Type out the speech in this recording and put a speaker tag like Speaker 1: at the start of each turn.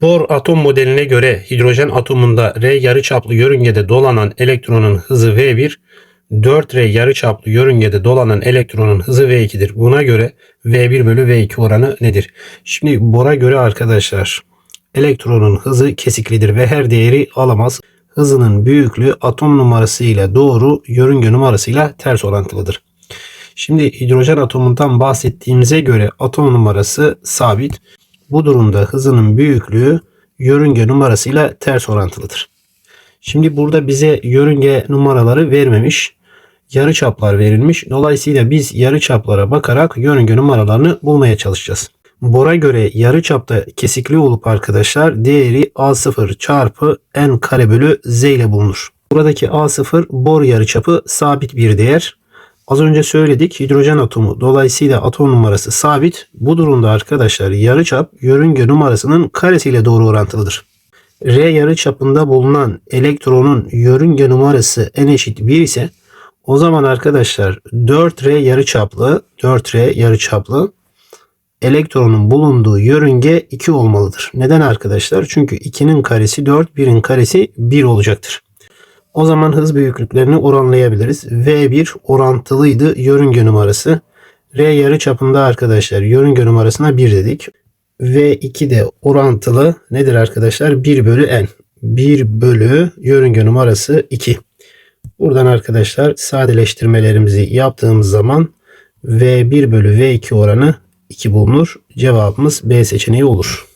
Speaker 1: Bohr atom modeline göre hidrojen atomunda R yarıçaplı yörüngede dolanan elektronun hızı V1, 4R yarıçaplı yörüngede dolanan elektronun hızı V2'dir. Buna göre V1 bölü V2 oranı nedir? Şimdi Bohr'a göre arkadaşlar elektronun hızı kesiklidir ve her değeri alamaz. Hızının büyüklüğü atom numarası ile doğru yörünge numarasıyla ters orantılıdır. Şimdi hidrojen atomundan bahsettiğimize göre atom numarası sabit. Bu durumda hızının büyüklüğü yörünge numarasıyla ters orantılıdır. Şimdi burada bize yörünge numaraları vermemiş. Yarıçaplar verilmiş. Dolayısıyla biz yarıçaplara bakarak yörünge numaralarını bulmaya çalışacağız. Bor'a göre yarıçapta kesikli olup arkadaşlar değeri A0 çarpı n kare bölü z ile bulunur. Buradaki A0 bor yarıçapı sabit bir değer. Az önce söyledik hidrojen atomu dolayısıyla atom numarası sabit. Bu durumda arkadaşlar yarıçap yörünge numarasının karesiyle doğru orantılıdır. R yarıçapında bulunan elektronun yörünge numarası n eşit 1 ise o zaman arkadaşlar 4R yarıçaplı 4R yarıçaplı elektronun bulunduğu yörünge 2 olmalıdır. Neden arkadaşlar? Çünkü 2'nin karesi 4, 1'in karesi 1 olacaktır. O zaman hız büyüklüklerini oranlayabiliriz. V1 orantılıydı yörünge numarası. R yarı çapında arkadaşlar yörünge numarasına 1 dedik. V2 de orantılı nedir arkadaşlar? 1 bölü n. 1 bölü yörünge numarası 2. Buradan arkadaşlar sadeleştirmelerimizi yaptığımız zaman V1 bölü V2 oranı 2 bulunur. Cevabımız B seçeneği olur.